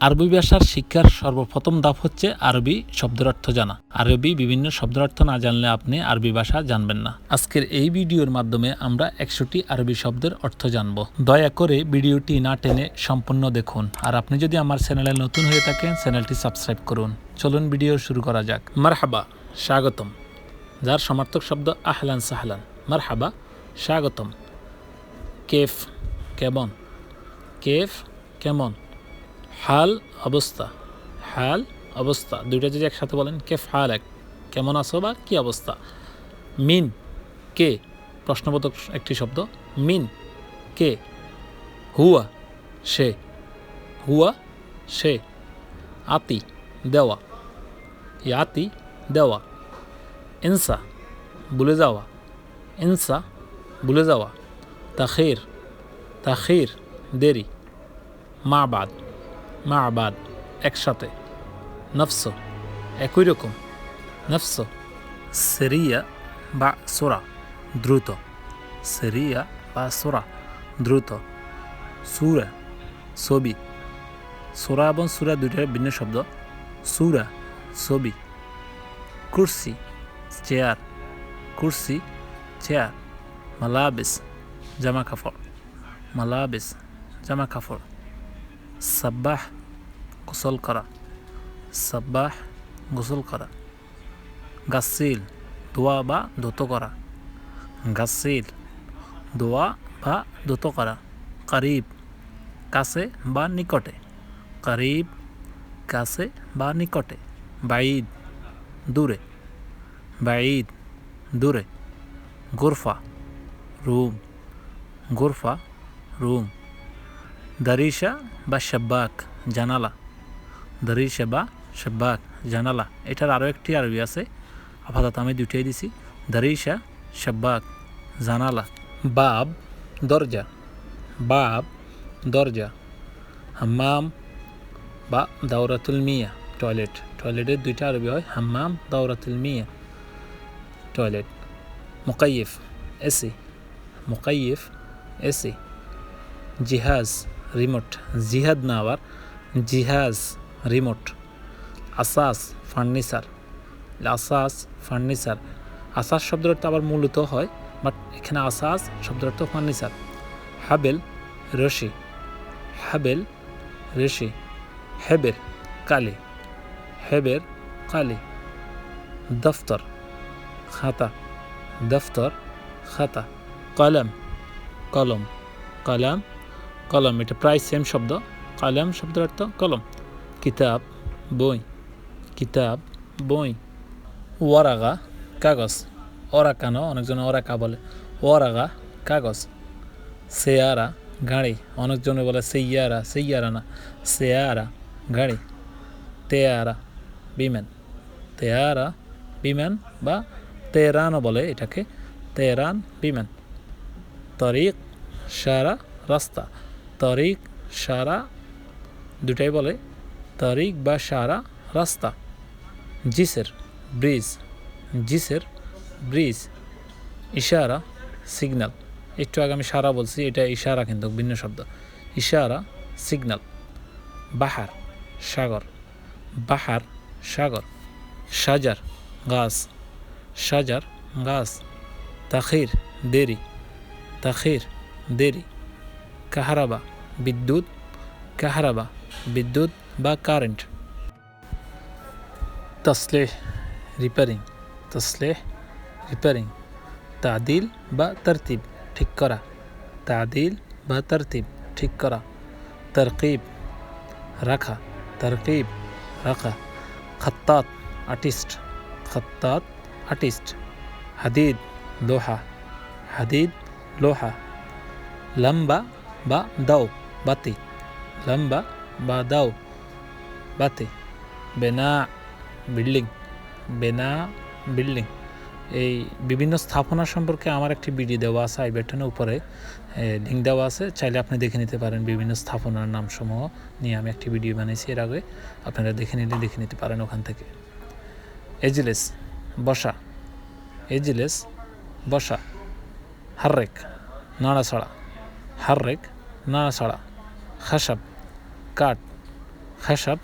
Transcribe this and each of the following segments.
আরবি ভাষার শিক্ষার সর্বপ্রথম ধাপ হচ্ছে আরবি শব্দের অর্থ জানা। আরবি বিভিন্ন শব্দের অর্থ না জানলে আপনি আরবি ভাষা জানবেন না। আজকের এই ভিডিওর মাধ্যমে আমরা একশোটি আরবি শব্দের অর্থ জানব। দয়া করে ভিডিওটি না টেনে সম্পূর্ণ দেখুন। আর আপনি যদি আমার চ্যানেলে নতুন হয়ে থাকেন, চ্যানেলটি সাবস্ক্রাইব করুন। চলুন ভিডিও শুরু করা যাক। মারহাবা, স্বাগতম। যার সমার্থক শব্দ আহলান সাহলান। মারহাবা, স্বাগতম। কেফ, কেমন? কেফ, কেমন? হাল, অবস্থা। হাল, অবস্থা। দুইটা যদি একসাথে বলেন, কে ফাল এক কেমন আছো বা কী অবস্থা? মিন, কে? প্রশ্নবোধক একটি শব্দ। মিন, কে? হুয়া, সে। হুয়া, সে। আতি, দেওয়া। ইয়াতি দেওয়া। ইনসা, ভুলে যাওয়া। ইনসা, ভুলে যাওয়া। তাখির তাখির, দেরি। মাবাদ মাবাদ একসাথে। নফস, একই রকম। নফস, সেরিয়া বা সোরা, দ্রুত। সেরিয়া বা সোরা, দ্রুত। সুরা, ছবি। সোরা এবং সুরা দুইটার ভিন্ন শব্দ। সুরা, ছবি। কুর্সি, চেয়ার। কুর্সি, চেয়ার। মালাবিস জামা কাপড় মালাবিস জামা কাপড় সাব্বাহ, গোসল করা। সাব্বাহ, গোসল করা। গাসিল দোয়া বা ধুতো করা। গাসিল দোয়া বা ধুতো করা। কারিব, কাছে বা নিকটে। কারিব, কাছে বা নিকটে। বাইদ, দূরে। বাইদ, দূরে। গোরফা, রুম। গোরফা, রুম। দারিশা বা শাব্বাক জানালা দারিশা বা শাব্বাক জানালা এটার আরও একটি আরবি আছে। আপাতত আমি দুটাই দিছি। দারিশা শাব্বাক জানালা বাব দরজা বাব দরজা হাম্মাম বা দাওরাতুল মিয়া টয়লেট টয়লেটের দুইটা আরবি হয়। হাম্মাম দাওরাতুল মিয়া টয়লেট মুকাইফ এসি মুকাইফ এসি জিহাজ রিমোট, জিহাদ না আবার জিহাজ রিমোট, আসাস ফার্নিচার আসাস ফার্নিচার। আসাস অর্থ আবার মূলত হয়, বাট এখানে আসাস শব্দের অর্থ ফার্নিচার। হাবেল, রশি হাবেল, রশি, হেবের, কালি হেবের, কালি, দফতর, খাতা দফতর, খাতা, কলম কলম কলম কলম, এটা প্রায় সেম শব্দ। কলম শব্দের অর্থ কলম। কিতাব, বই। কিতাব, বই। ওয়ারাগা, কাগজ। ওরাকানো অনেকজন ওরাকা বলে। ওয়ারাগা, কাগজ। সেয়ারা, গাড়ি। অনেকজনে বলে সেইয়ারা সেইয়ারা না। সেয়ারা, গাড়ি। তেয়ারা, বিমান। তেয়ারা, বিমান বা তেরানও বলে এটাকে। তেরান, বিমান। তরিক, সারা, রাস্তা। তরিক, সারা, দুটাই বলে, তরিক বা সারা, রাস্তা। জিসের, ব্রিজ। জিসের, ব্রিজ। ইশারা সিগন্যাল একটু আগে আমি সারা বলছি, এটা ইশারা কিন্তু ভিন্ন শব্দ। ইশারা সিগন্যাল বাহার, সাগর। বাহার, সাগর। সাজার, গাছ। সাজার, গাছ। তাখির, দেরি। তাখির, দেরি। কাহারাবা বিদ্যুৎ কাহারাবা বিদ্যুৎ বা কারেন্ট তসলেহ রিপেয়ারিং তসলেহ রিপেয়ারিং তাদিল বা তরতিব ঠিক করা তাদিল বা তরতিব ঠিক করা তরকিব রাখা তরকিব রাখা খত্তাত আর্টিস্ট খত্তাত আর্টিস্ট হাদিদ লোহা হাদিদ লোহা লম্বা বা দাও, বাতি। লম্বা বা দাও, বাতি। বেনা বিল্ডিং বেনা বিল্ডিং। এই বিভিন্ন স্থাপনা সম্পর্কে আমার একটি ভিডিও দেওয়া আছে, আই বাটনের উপরে। লিঙ্ক দেওয়া আছে, চাইলে আপনি দেখে নিতে পারেন বিভিন্ন স্থাপনার নামসমূহ নিয়ে আমি একটি ভিডিও বানিয়েছি এর আগে। আপনারা দেখে নিলে দেখে নিতে পারেন ওখান থেকে। এজিলেস, বসা। এজিলেস, বসা। হার্রেক নাড়াছড়া হার্রেক নাড়াছড়া, খাসাব কাঠ খাসাব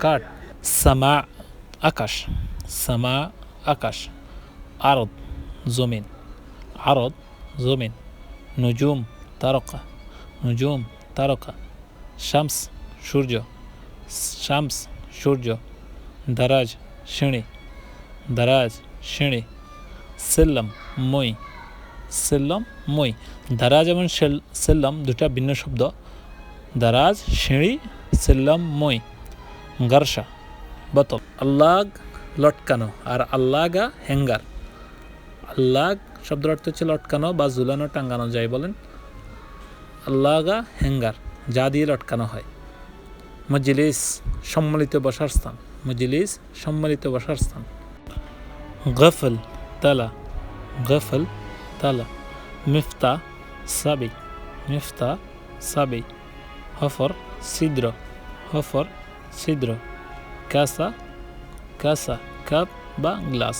কাঠ সামা, আকাশ সামা, আকাশ। আরদ, জমিন। আরদ, জমিন। নুজুম, তারকা। নুজুম, তারকা। শামস, সূর্য। শামস, সূর্য। দারাজ, সিঁড়ি। দারাজ, সিঁড়ি। সেল্লাম, মই। সেল্লাম মই। দারাজ এবং সেল- সেল্লাম দুটা ভিন্ন শব্দ। দারাজ, সিঁড়ি, সেল্লাম, মই। গারসা, বোতল। আল্লাগ লটকানো আর আল্লাগা হ্যাঙ্গার আল্লাগ শব্দের অর্থ হচ্ছে লটকানো বা ঝুলানো, টাঙ্গানো যায় বলেন। আল্লাগা হ্যাঙ্গার যা দিয়ে লটকানো হয়। মজলিস, সম্মিলিত বসার স্থান। মজলিস, সম্মিলিত বসার স্থান। গফল, তালা। গফল, তালা। মিফতা সাবি মিফতা সাবি হফর, ছিদ্র হফর, ছিদ্র, কাসা কাসা, কাপ বা গ্লাস,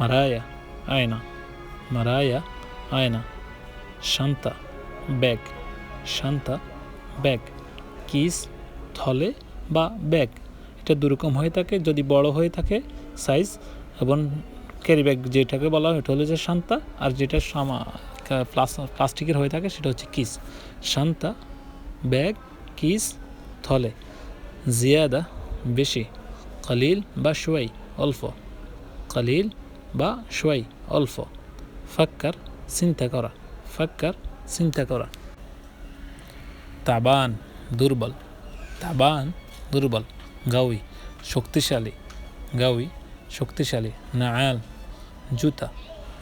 মারায়া, আয়না মারায়া, আয়না, শান্তা, ব্যাগ শান্তা, ব্যাগ, কিস, থলে বা ব্যাগ, এটা দুরকম হয়ে থাকে, যদি বড় হয়ে থাকে, সাইজ এবং ক্যারি ব্যাগ যেটাকে বলা হয় এটা হলো যে শান্তা, আর যেটা সামা প্লাস্টিকের হয়ে থাকে সেটা হচ্ছে কিস। শান্তা, ব্যাগ, কিস, থলে, জিয়াদা, বেশি কালিল বা সোয়াই অল্প কালিল বা সোয়াই অল্প, ফাক্কার, চিন্তা করা, ফাক্কার, চিন্তা করা। তাবান, দুর্বল তাবান, দুর্বল, গাউই, শক্তিশালী গাউই, শক্তিশালী নায়াল জুতা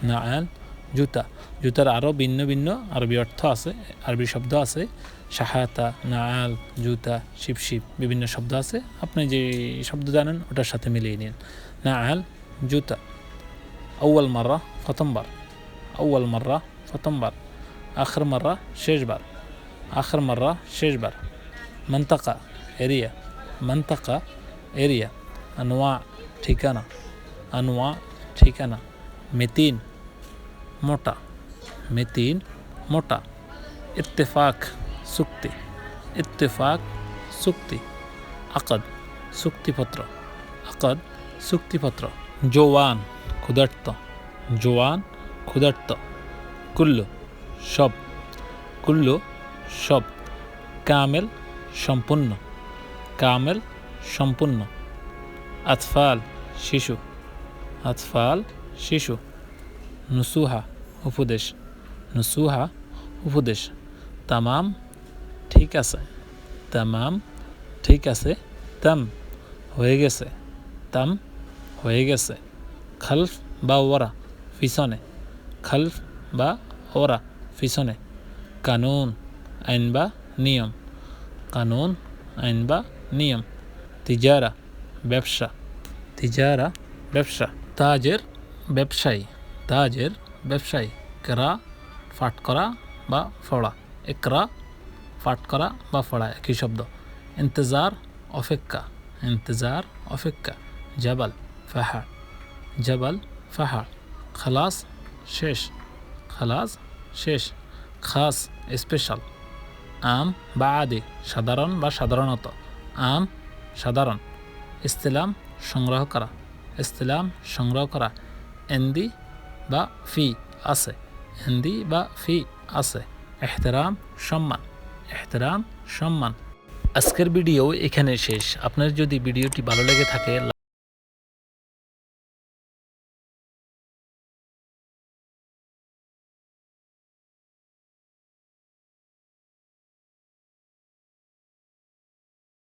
নায়াল জুতা জুতার আরও ভিন্ন ভিন্ন আরবি অর্থ আছে আরবি শব্দ আছে সাহাতা নায়াল জুতা শিবশিব বিভিন্ন শব্দ আছে আপনি যে শব্দ জানেন ওটার সাথে মিলিয়ে নিন নায়াল জুতা আউয়াল মাররা প্রথমবার আউয়াল মাররা প্রথমবার আখর মাররা শেষবার আখর মাররা শেষবার মন্তকা এরিয়া মন্তকা এরিয়া আনোয়া ঠিকানা আনোয়া ঠিকানা মেতিন, মোটা। মেতিন, মোটা। ইত্তেফাক, চুক্তি। ইত্তেফাক, চুক্তি। আকদ, চুক্তিপত্র। আকদ, চুক্তিপত্র। জোয়ান, ক্ষুধার্ত। জোয়ান, ক্ষুধার্ত। কুল্লু, সব। কুল্লু, সব। কামেল, সম্পূর্ণ। কামেল, সম্পূর্ণ। আতফাল, শিশু। আতফাল শিশু। নুসুহা, উপদেশ। নুসুহা, উপদেশ। তামাম, ঠিক আছে। তামাম, ঠিক আছে। তাম, হয়ে গেছে। তাম, হয়ে গেছে। খালফ বা ওরা পিছনে। খালফ বা ওরা পিছনে। কানুন, আইন বা নিয়ম। কানুন, আইন বা নিয়ম। তিজারা, ব্যবসা। তিজারা, ব্যবসা। তাজের ব্যবসায়ী। তাজের ব্যবসায়ী। কেরা, ফাট করা বা ফড়া। একরা পাঠ করা বা ফড়া, একই শব্দ। ইন্তজার অপেক্ষা ইন্তজার অপেক্ষা জবাল পাহাড় জবাল পাহাড় খালাস, শেষ। খালাস, শেষ। খাস, স্পেশাল। আম বা আদি সাধারণ বা সাধারণত। আম, সাধারণ। ইস্তেলাম, সংগ্রহ করা। ইস্তেলাম, সংগ্রহ করা। এন্দি বা ফি আছে এন্দি বা ফি আছে এহতেরাম সম্মান এহতেরাম সম্মান আজকের ভিডিও এখানে শেষ আপনার যদি ভিডিওটি ভালো লেগে থাকে